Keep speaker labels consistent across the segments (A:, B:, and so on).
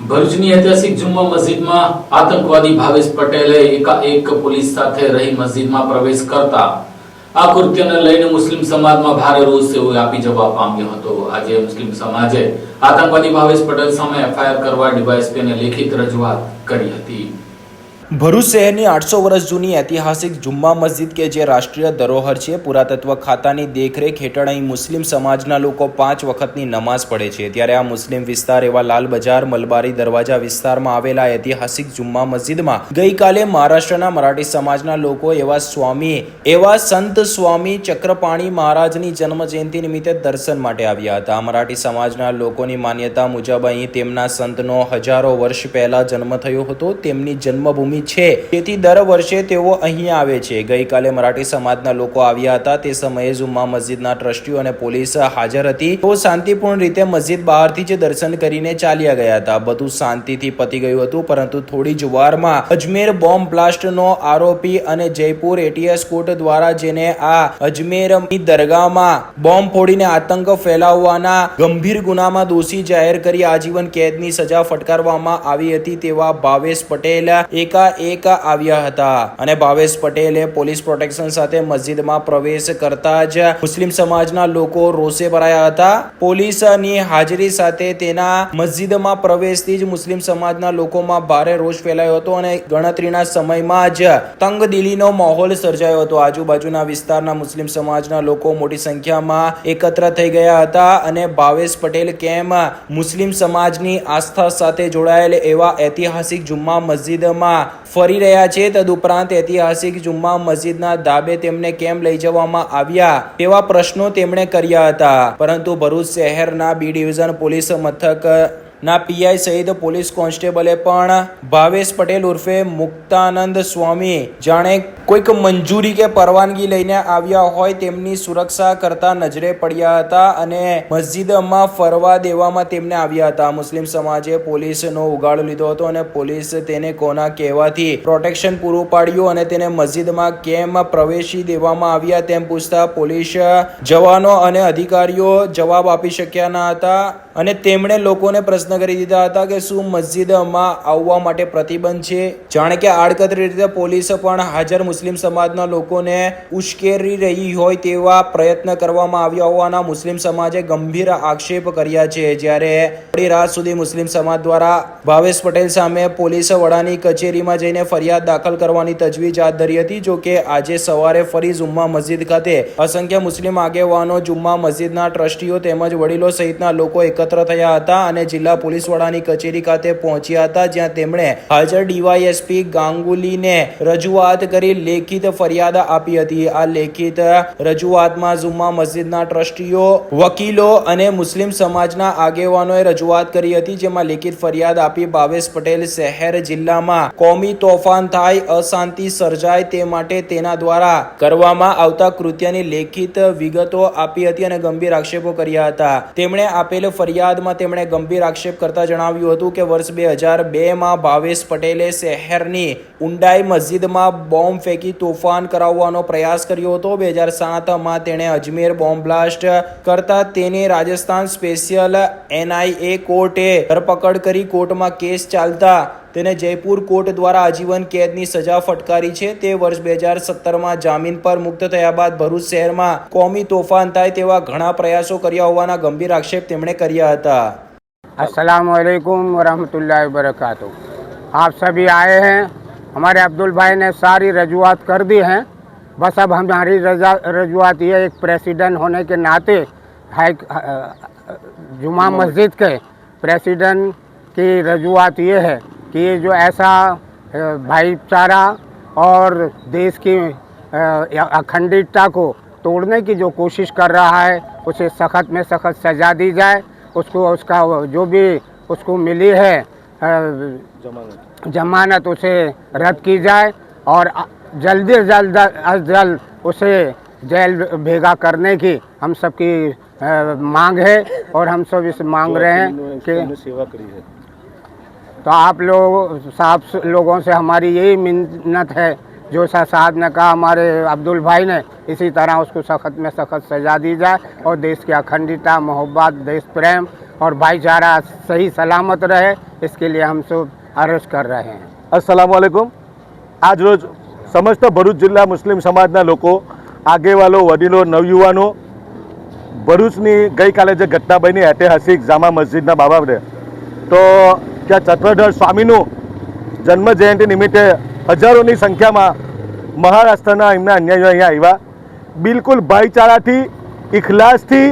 A: ભરૂચની ઐતિહાસિક જુમ્મા મસ્જિદમાં આતંકવાદી ભાવેશ પટેલે એકાએક પોલીસ સાથે રહી મસ્જિદમાં પ્રવેશ કરતા આ કૃત્યને લઈને મુસ્લિમ સમાજમાં ભારે રોષ વ્યાપી જવા પામ્યો હતો. આજે મુસ્લિમ સમાજે આતંકવાદી ભાવેશ પટેલ સામે એફઆઈઆર કરવા ડીવાયએસપીને લેખિત રજૂઆત કરી હતી.
B: ભરૂચ શહેરની આઠસો વર્ષ જૂની ઐતિહાસિક જુમ્મા મસ્જિદ કે જે રાષ્ટ્રીય ધરોહર છે, પુરાતત્વ ખાતાની દેખરેખ હેઠળ અહીં મુસ્લિમ સમાજના લોકો પાંચ વખતની નમાઝ પડે છે. ત્યારે આ મુસ્લિમ વિસ્તાર એવા લાલ બજાર, મલબારી દરવાજા વિસ્તારમાં આવેલા ઐતિહાસિક જુમ્મા મસ્જિદમાં ગઈકાલે મહારાષ્ટ્રના મરાઠી સમાજના લોકો એવા સ્વામી, એવા સંત સ્વામી ચક્રપાણી મહારાજની જન્મજયંતિ નિમિત્તે દર્શન માટે આવ્યા હતા. મરાઠી સમાજના લોકોની માન્યતા મુજબ અહીં તેમના સંતનો હજારો વર્ષ પહેલા જન્મ થયો હતો. તેમની જન્મભૂમિ છે. તેથી દર વર્ષે તેઓ અહીં આવે છે. ગઈકાલે મરાઠી સમાજના લોકો આવ્યા હતા. તે સમયે જુમ્મા મસ્જિદના ટ્રસ્ટીઓ અને પોલીસ હાજર હતી. તેઓ શાંતિપૂર્ણ રીતે મસ્જિદ બહારથી જ દર્શન કરીને ચાલ્યા ગયા હતા. બધું શાંતિથી પતી ગયું હતું, પરંતુ થોડી જ વારમાં અજમેર બોમ્બ બ્લાસ્ટનો આરોપી અને જયપુર એટીએસ કોર્ટ દ્વારા જેને આ અજમેરની દરગાહમાં બોમ્બ ફોડીને આતંક ફેલાવવાના ગંભીર ગુનામાં દોષી જાહેર કરી આજીવન કેદની સજા ફટકારવામાં આવી હતી તેવા ભાવેશ પટેલ એકાએક આવ્યા હતા. અને ભાવેશ પટેલે પોલીસ પ્રોટેક્શન સાથે મસ્જિદમાં પ્રવેશ કરતા જ મુસ્લિમ સમાજના લોકો રોષે ભરાયા હતા. પોલીસની હાજરી સાથે તેના મસ્જિદમાં પ્રવેશથી જ મુસ્લિમ સમાજના લોકોમાં ભારે રોષ ફેલાયો હતો અને ગણતરીના સમયમાં જ તંગદિલીનો માહોલ સર્જાયો હતો. આજુબાજુના વિસ્તારના મુસ્લિમ સમાજના લોકો મોટી સંખ્યામાં એકત્ર થઈ ગયા હતા અને ભાવેશ પટેલ કેમ મુસ્લિમ સમાજની આસ્થા સાથે જોડાયેલ એવા ઐતિહાસિક જુમ્મા મસ્જિદમાં ફરી રહ્યા છે. તદુપરાંત ઐતિહાસિક જુમ્મા મસ્જિદના ધાબે તેમને કેમ લઈ જવામાં આવ્યા તેવા પ્રશ્નો તેમણે કર્યા હતા. પરંતુ ભરૂચ શહેરના બી ડિવિઝન પોલીસ મથક ના, પીઆઈ સહિત પોલીસ કોન્સ્ટેબલે પણ ભાવેશ પટેલ ઉર્ફે મુક્તાનંદ સ્વામી જાણે કોઈક મંજૂરી કે પરવાનગી લઈને આવ્યા હોય તેમની સુરક્ષા કરતા નજરે પડ્યા હતા અને મસ્જિદમાં ફરવા દેવામાં તેમને આવ્યા હતા. મુસ્લિમ સમાજે પોલીસનો ઉગાડો લીધો હતો અને પોલીસ તેને કોના કહેવાથી પ્રોટેક્શન પૂરું પાડ્યું અને તેને મસ્જિદમાં કેમ પ્રવેશી દેવામાં આવ્યા તેમ પૂછતા પોલીસ જવાનો અને અધિકારીઓ જવાબ આપી શક્યા ન હતા. અને તેમણે લોકોને પ્રશ્ન કરી દીધા હતા કે શું મસ્જિદમાં આવવા માટે પ્રતિબંધ છે? જાણે કે આડકતરી રીતે પોલીસે પણ હાજર મુસ્લિમ સમાજના લોકોને ઉશ્કેરી રહી હોય તેવા પ્રયત્ન કરવામાં આવ્યા હોવાના મુસ્લિમ સમાજે ગંભીર આક્ષેપ કર્યા છે. જ્યારે મોડી રાત સુધી મુસ્લિમ સમાજ દ્વારા ભાવેશ પટેલ સામે પોલીસ વડાની કચેરીમાં જઈને ફરિયાદ દાખલ કરવાની તજવીજ હાથ ધરી હતી, જો કે આજે સવારે ફરી જુમ્મા મસ્જિદ ખાતે અસંખ્ય મુસ્લિમ આગેવાનો જુમ્મા મસ્જિદના ટ્રસ્ટીઓ તેમજ વડીલો સહિતના લોકો એકત્ર થયા હતા અને જિલ્લા પોલીસ વડાની કચેરી ખાતે પહોંચ્યા હતા, જ્યાં તેમણે હાજર ડીવાયએસપી ગાંગુલીને રજૂઆત કરી લેખિત ફરિયાદ આપી હતી. આ લેખિત રજૂઆતમાં જુમ્મા મસ્જિદના ટ્રસ્ટીઓ, વકીલો અને મુસ્લિમ સમાજના આગેવાનોએ રજૂઆત કરી હતી, જેમાં લેખિત ફરિયાદ આપી ભાવેશ પટેલ શહેર જિલ્લામાં કોમી તોફાન થાય, અશાંતિ સર્જાય તે માટે તેના દ્વારા કરવામાં આવતા કૃત્યની લેખિત વિગતો આપી હતી અને ગંભીર આક્ષેપો કર્યા હતા. તેમણે આપેલ ફરિયાદમાં તેમણે ગંભીર આક્ષેપ કરતા જણાવ્યું હતું કે વર્ષ બે હજાર બેમાં ભાવેશ પટેલે શહેરની ઉંડાઈ મસ્જિદમાં બોમ્બ ફેંકી તોફાન કરાવવાનો પ્રયાસ કર્યો હતો. બે હજાર સાતમાં તેણે અજમેર બોમ્બ બ્લાસ્ટ કરતા તેની રાજસ્થાન સ્પેશિયલ એનઆઈએ કોર્ટે ધરપકડ કરી કોર્ટમાં કેસ ચાલતા તેને જયપુર કોર્ટ દ્વારા આજીવન કેદની સજા ફટકારી છે તે વર્ષ બે હજાર સત્તરમાં જામીન પર મુક્ત થયા બાદ ભરૂચ શહેરમાં કોમી તોફાન થાય તેવા ઘણા પ્રયાસો કર્યા હોવાના ગંભીર આક્ષેપ તેમણે કર્યા હતા
C: असलकुम वरहमतुल्लाहि वबरकातुह आप सभी आए हैं हमारे अब्दुल भाई ने सारी रजूआत कर दी हैं बस अब हमारी रजा रजूआत ये एक प्रेसिडेंट होने के नाते हाई जुमा मस्जिद के प्रेसिडेंट की रजूआत ये है कि जो ऐसा भाईचारा और देश की अ, अखंडितता को तोड़ने की जो कोशिश कर रहा है उसे सख्त में सख्त सजा दी जाए उसको उसका जो भी उसको मिली है जमानत उसे रद्द की जाए और जल्दी जल्द अज जल्द उसे जेल भेगा करने की हम सबकी मांग है और हम सब इस मांग रहे हैं कि तो आप लोग साहब से- लोगों से हमारी यही मिन्नत है जो सा साहब ने कहा हमारे अब्दुल भाई ने इसी तरह उसको सख्त में सख्त सजा दी जाए और देश की अखंडता मोहब्बत देश प्रेम और भाईचारा सही सलामत रहे इसके लिए हम सब अर्ज कर रहे हैं
D: અસલામુઅલૈકુમ આજ રોજ સમસ્ત ભરૂચ જિલ્લા મુસ્લિમ સમાજના લોકો આગેવાલો વડીલો નવયુવાનો ભરૂચની ગઈકાલે જે ઘટના બની ઐતિહાસિક જામા મસ્જિદના બાબતે તો ત્યાં ચક્રધર સ્વામીનું જન્મ જયંતિ નિમિત્તે હજારોની સંખ્યામાં મહારાષ્ટ્રના એમના અન્યાયીઓ અહીંયા આવ્યા. બિલકુલ ભાઈચારાથી, ઇખલાસથી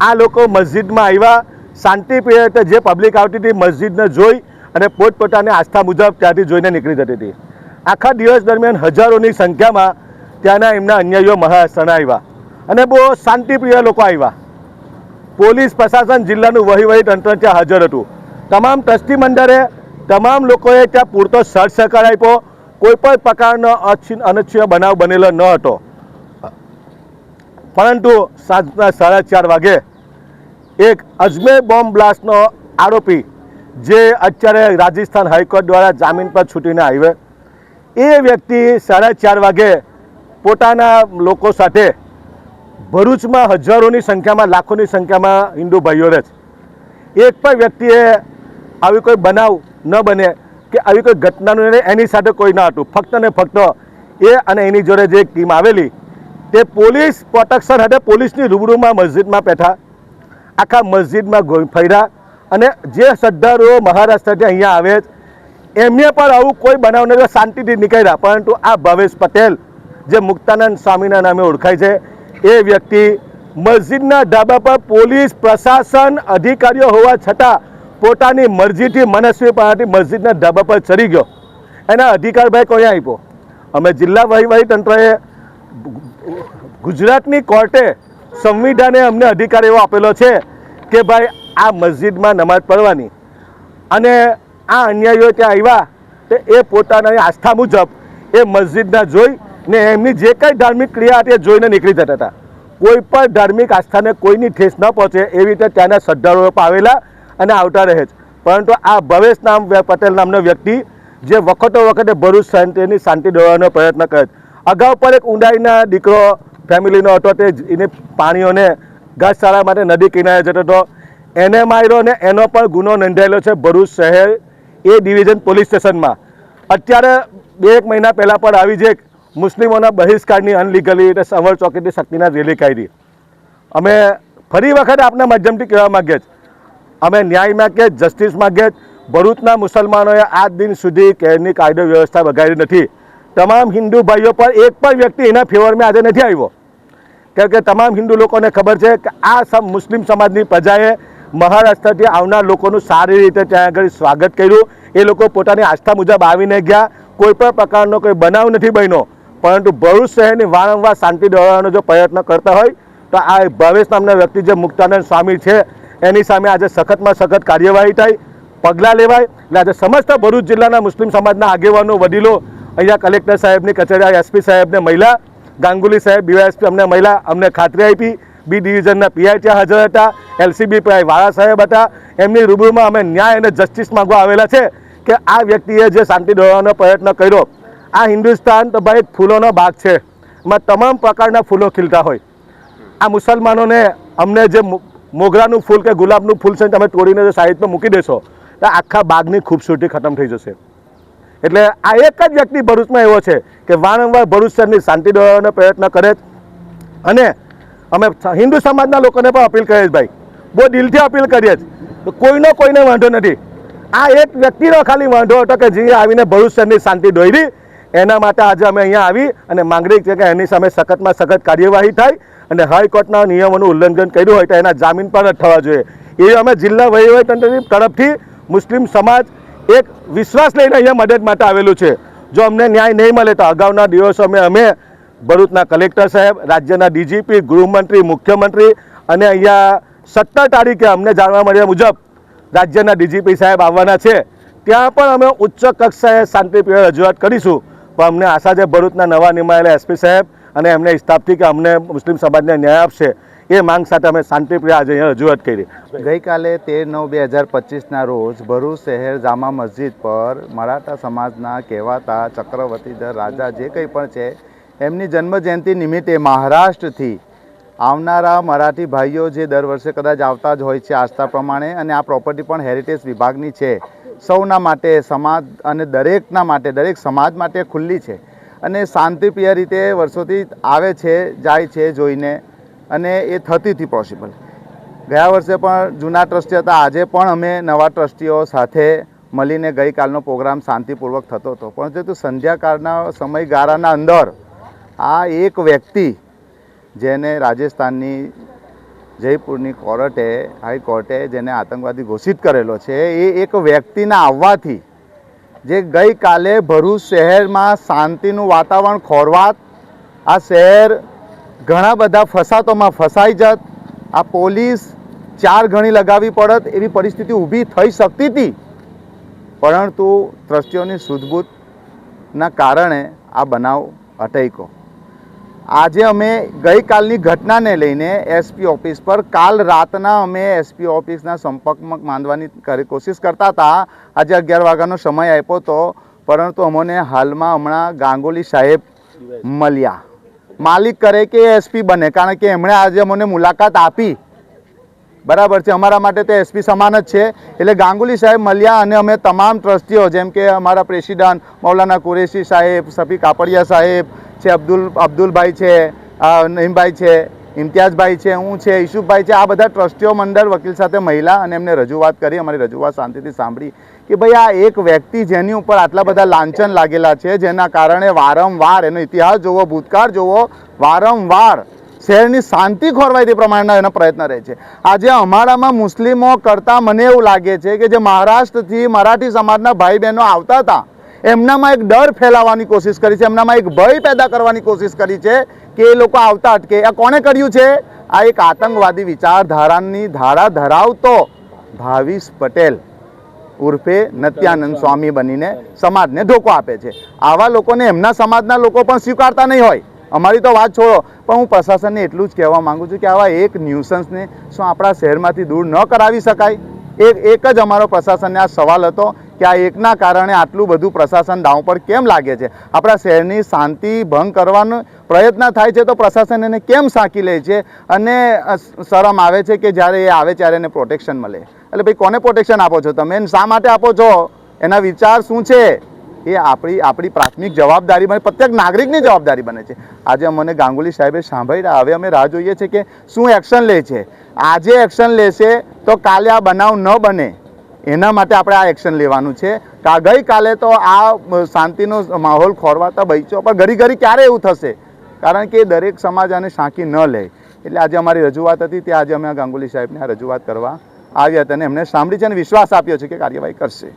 D: આ લોકો મસ્જિદમાં આવ્યા. શાંતિપ્રિય રીતે જે પબ્લિક આવતી હતી મસ્જિદને જોઈ અને પોતપોતાની આસ્થા મુજબ ત્યાંથી જોઈને નીકળી જતી હતી. આખા દિવસ દરમિયાન હજારોની સંખ્યામાં ત્યાંના એમના અન્યાયીઓ મહારાષ્ટ્રના આવ્યા અને બહુ શાંતિપ્રિય લોકો આવ્યા. પોલીસ, પ્રશાસન, જિલ્લાનું વહીવટી તંત્ર ત્યાં હાજર હતું. તમામ ટ્રસ્ટી મંડળે તમામ લોકોએ ત્યાં પૂરતો સર સહકાર આપ્યો. કોઈ પણ પ્રકારનો અનિચ્છ- અનિચ્છનીય બનાવ બનેલો ન હતો. પરંતુ સાંજના સાડા ચાર વાગે એક અજમેર બોમ્બ બ્લાસ્ટનો આરોપી, જે અત્યારે રાજસ્થાન હાઈકોર્ટ દ્વારા જામીન પર છૂટીને આવ્યો. એ વ્યક્તિ સાડા ચાર વાગે પોતાના લોકો સાથે ભરૂચમાં હજારોની સંખ્યામાં, લાખોની સંખ્યામાં હિન્દુ ભાઈઓ રહે છે. એક પણ વ્યક્તિએ આવી કોઈ બનાવ ન બને કે આવી કોઈ ઘટનાનું એને સાથે કોઈ ન હતું. ફક્ત ને ફક્ત એ અને એની જોડે જે ટીમ આવેલી, તે પોલીસ પ્રોટેક્શન હેઠળ પોલીસની રૂબરૂમાં મસ્જિદમાં બેઠા, આખા મસ્જિદમાં ફર્યા અને જે શ્રદ્ધાળુઓ મહારાષ્ટ્રથી અહીંયા આવે એમને પણ આવું કોઈ બનાવ નથી શાંતિથી નીકળ્યા. પરંતુ આ ભાવેશ પટેલ, જે મુક્તાનંદ સ્વામીના નામે ઓળખાય છે, એ વ્યક્તિ મસ્જિદના ધાબા પર પોલીસ પ્રશાસન અધિકારીઓ હોવા છતાં પોતાની મરજીથી મનસ્વી પાસેથી મસ્જિદના ધાબા પર ચડી ગયો. એના અધિકાર ભાઈ કોઈ આપ્યો? અમે જિલ્લા વહીવટી તંત્રએ ગુજરાતની કોર્ટે સંવિધાને અમને અધિકાર એવો આપેલો છે કે ભાઈ, આ મસ્જિદમાં નમાઝ પઢવાની. અને આ અન્યાયીઓ ત્યાં આવ્યા તો એ પોતાની આસ્થા મુજબ એ મસ્જિદના જોઈ ને એમની જે કંઈ ધાર્મિક ક્રિયા હતી જોઈને નીકળી જતા હતા. કોઈ પણ ધાર્મિક આસ્થાને કોઈની ઠેસ ન પહોંચે એવી રીતે ત્યાંના શ્રદ્ધાળુઓ આવેલા અને આવતા રહે છે. પરંતુ આ ભવેશ નામ પટેલ નામનો વ્યક્તિ જે વખતો વખતે ભરૂચ શાંતિની શાંતિ દોડવાનો પ્રયત્ન કરે છે. અગાઉ પણ એક ઊંડાઈના દીકરો ફેમિલીનો હતો, તે એને પાણીઓને ઘાસચારા માટે નદી કિનારે જતો હતો. એને માર્યો ને એનો પણ ગુનો નોંધાયેલો છે ભરૂચ શહેર એ ડિવિઝન પોલીસ સ્ટેશનમાં. અત્યારે બે એક મહિના પહેલાં પણ આવી જે મુસ્લિમોના બહિષ્કારની અનલીગલી એટલે સંવર ચોકીથી શક્તિના રેલી કાઢી. અમે ફરી વખત આપના માધ્યમથી કહેવા માગીએ છીએ. અમે ન્યાય છીએ, જસ્ટિસ માગીએ. ભરૂચના મુસલમાનોએ આજ દિન સુધી કેરની કાયદો વ્યવસ્થા બગાડી નથી. તમામ હિન્દુ ભાઈઓ પર એક પણ વ્યક્તિ એના ફેવરમાં આજે નથી આવ્યો. કેમ કે તમામ હિન્દુ લોકોને ખબર છે કે આ સમ મુસ્લિમ સમાજની પ્રજાએ મહારાષ્ટ્રથી આવનાર લોકોનું સારી રીતે ત્યાં આગળ સ્વાગત કર્યું. એ લોકો પોતાની આસ્થા મુજબ આવીને ગયા. કોઈ પણ પ્રકારનો કોઈ બનાવ નથી બન્યો. પરંતુ ભરૂચ શહેરની વારંવાર શાંતિ દોડવાનો જો પ્રયત્ન કરતા હોય તો આ ભાવેશ નામના વ્યક્તિ જે મુક્તાનંદ સ્વામી છે એની સામે આજે સખતમાં સખત કાર્યવાહી થાય પગલાં લેવાય એટલે આજે સમસ્ત ભરૂચ જિલ્લાના મુસ્લિમ સમાજના આગેવાનો, વડીલો, અહીંયા કલેક્ટર સાહેબની કચેરી એસપી સાહેબને મહિલા, ગાંગુલી સાહેબ ડીવાયએસપી અમને મહિલા, અમને ખાતરી આપી. બી ડિવિઝનના પીઆઈ ત્યાં હાજર હતા, એલસીબી પીઆઈ વાળા સાહેબ હતા. એમની રૂબરૂમાં અમે ન્યાય અને જસ્ટિસ માંગવા આવેલા છે કે આ વ્યક્તિએ જે શાંતિ દોડવાનો પ્રયત્ન કર્યો, આ હિન્દુસ્તાન તો ભાઈ ફૂલોનો ભાગ છે. એમાં તમામ પ્રકારના ફૂલો ખીલતા હોય. આ મુસલમાનોને અમને જે મોગરાનું ફૂલ કે ગુલાબનું ફૂલ છે તમે તોડીને જો સાઈડમાં મૂકી દેશો, તો આખા બાગની ખૂબસૂરતી ખતમ થઈ જશે. એટલે આ એક જ વ્યક્તિ ભરૂચમાં એવો છે કે વારંવાર ભરૂચ શહેરની શાંતિ દોડવાનો પ્રયત્ન કરે. અને અમે હિન્દુ સમાજના લોકોને પણ અપીલ કરીએ છીએ ભાઈ, બહુ દિલથી અપીલ કરીએ છીએ. કોઈનો કોઈને વાંધો નથી. આ એક વ્યક્તિનો ખાલી વાંધો હતો કે જે આવીને ભરૂચ શહેરની શાંતિ દોરી એના માટે આજે અમે અહીંયા આવી અને માંગણી છે કે એની સામે સખતમાં સખત કાર્યવાહી થાય અને હાઈકોર્ટના નિયમોનું ઉલ્લંઘન કર્યું હોય તો એના જામીન પણ થવા જોઈએ. એ અમે જિલ્લા વહીવટતંત્રની તરફથી મુસ્લિમ સમાજ એક વિશ્વાસ લઈને અહીંયા મદદ માટે આવેલું છે. જો અમને ન્યાય નહીં મળે તો અગાઉના દિવસો અમે અમે ભરૂચના કલેક્ટર સાહેબ, રાજ્યના ડીજીપી, ગૃહમંત્રી, મુખ્યમંત્રી અને અહીંયા સત્તર તારીખે અમને જાણવા મળ્યા મુજબ રાજ્યના ડીજીપી સાહેબ આવવાના છે. ત્યાં પણ અમે ઉચ્ચ કક્ષાએ શાંતિપ્રિય રજૂઆત કરીશું. પણ અમને આશા છે ભરૂચના નવા નિમાયેલા એસપી સાહેબ અને એમને સ્ટાફથી કે અમને મુસ્લિમ સમાજને ન્યાય આપશે. એ માંગ સાથે અમે શાંતિપ્રિય આજે અહીંયા રજૂઆત કરી.
E: ગઈકાલે તેર નવ બે હજાર પચીસના રોજ ભરૂચ શહેર જામા મસ્જિદ પર મરાઠા સમાજના કહેવાતા ચક્રવર્તીધર રાજા જે કંઈ પણ છે, એમની જન્મજયંતિ નિમિત્તે મહારાષ્ટ્રથી આવનારા મરાઠી ભાઈઓ જે દર વર્ષે કદાચ આવતા જ હોય છે આસ્થા પ્રમાણે અને આ પ્રોપર્ટી પણ હેરિટેજ વિભાગની છે. સૌના માટે સમાજ અને દરેકના માટે, દરેક સમાજ માટે ખુલ્લી છે. અને શાંતિપ્રિય રીતે વર્ષોથી આવે છે, જાય છે જોઈને અને એ થતી હતી પોસિબલ ગયા વર્ષે પણ જૂના ટ્રસ્ટી હતા, આજે પણ અમે નવા ટ્રસ્ટીઓ સાથે મળીને ગઈકાલનો પ્રોગ્રામ શાંતિપૂર્વક થતો હતો. પરંતુ સંધ્યાકાળના સમયગાળાના અંદર આ એક વ્યક્તિ જેને રાજસ્થાનની જયપુરની કોર્ટે હાઈકોર્ટે જેને આતંકવાદી ઘોષિત કરેલો છે, એ એક વ્યક્તિના આવવાથી જે ગઈકાલે ભરૂચ શહેરમાં શાંતિનું વાતાવરણ ખોરવાત, આ શહેર ઘણા બધા ફસાતોમાં ફસાઈ જત, આ પોલીસ ચાર ઘણી લગાવી પડત, એવી પરિસ્થિતિ ઊભી થઈ શકતી હતી. પરંતુ ટ્રસ્ટીઓની સૂઝબૂછના કારણે આ બનાવ અટક્યો. આજે અમે ગઈકાલની ઘટનાને લઈને એસપી ઓફિસ પર કાલ રાતના અમે એસપી ઓફિસના સંપર્કમાં માંડવાની કોશિશ કરતા હતા. આજે અગિયાર વાગ્યાનો સમય આપ્યો હતો પરંતુ અમને હાલમાં હમણાં ગાંગોલી સાહેબ મળ્યા. માલિક કરે કે એસપી બને, કારણ કે એમણે આજે અમને મુલાકાત આપી. બરાબર છે. અમારા માટે તો એસપી સમાન જ છે. એટલે ગાંગુલી સાહેબ મળ્યા અને અમે તમામ ટ્રસ્ટીઓ, જેમ કે અમારા પ્રેસિડન્ટ મૌલાના કુરેશી સાહેબ, સફી કાપડિયા સાહેબ છે, અબ્દુલ, અબ્દુલભાઈ છે નહીમભાઈ છે, ઇમ્તિયાઝભાઈ છે, હું છે ઈશુભાઈ છે, આ બધા ટ્રસ્ટીઓ મંડળ વકીલ સાથે મહિલા અને એમને રજૂઆત કરી, અમારી રજૂઆત શાંતિથી સાંભળી કે ભાઈ આ એક વ્યક્તિ જેની ઉપર આટલા બધા લાંછન લાગેલા છે, જેના કારણે વારંવાર, એનો ઇતિહાસ જોવો, ભૂતકાળ જોવો, વારંવાર શહેરની શાંતિ ખોરવાય તે પ્રમાણના એના પ્રયત્ન રહે છે. આજે અમારામાં મુસ્લિમો કરતાં મને એવું લાગે છે કે જે મહારાષ્ટ્રથી મરાઠી સમાજના ભાઈ બહેનો આવતા હતા, એમનામાં એક ડર ફેલાવવાની કોશિશ કરી છે, એમનામાં એક ભય પેદા કરવાની કોશિશ કરી છે કે એ લોકો આવતા અટકે. આ કોણે કર્યું છે? આ એક આતંકવાદી વિચારધારાની ધારા ધરાવતો ભાવિશ પટેલ ઉર્ફે નત્યાનંદ સ્વામી બનીને સમાજને ધોકો આપે છે. આવા લોકોને એમના સમાજના લોકો પણ સ્વીકારતા નહીં હોય. અમારી તો વાત છોડો પણ હું પ્રશાસનને એટલું જ કહેવા માંગુ છું કે આવા એક ન્યુસન્સને શું આપણા શહેરમાંથી દૂર ન કરાવી શકાય? એક એક જ અમારો પ્રશાસનને આ સવાલ હતો કે આ એકના કારણે આટલું બધું પ્રશાસન દાવ પર કેમ લાગે છે? આપણા શહેરની શાંતિ ભંગ કરવાનો પ્રયત્ન થાય છે તો પ્રશાસન એને કેમ સાંકી લે છે? અને શરમ આવે છે કે જ્યારે એ આવે ત્યારે એને પ્રોટેક્શન મળે? એટલે ભાઈ કોને પ્રોટેક્શન આપો છો તમે? શા માટે આપો છો? એના વિચાર શું છે? એ આપણી આપણી પ્રાથમિક જવાબદારી બને. પ્રત્યેક નાગરિકની જવાબદારી બને છે. આજે અમને ગાંગુલી સાહેબે સાંભળ્યા હવે અમે રાહ જોઈએ છીએ કે શું એક્શન લે છે. આજે એક્શન લેશે તો કાલે આ બનાવ ન બને. એના માટે આપણે આ એક્શન લેવાનું છે. ગઈકાલે તો આ શાંતિનો માહોલ ખોરવાતા બૈચો પણ ઘડી ઘડી ક્યારે એવું થશે? કારણ કે દરેક સમાજ આને સાંકી ન લે. એટલે આજે અમારી રજૂઆત હતી તે આજે અમે આ ગાંગુલી સાહેબને આ રજૂઆત કરવા આવ્યા હતા અને એમને સાંભળી છે અને વિશ્વાસ આપ્યો છે કે કાર્યવાહી કરશે.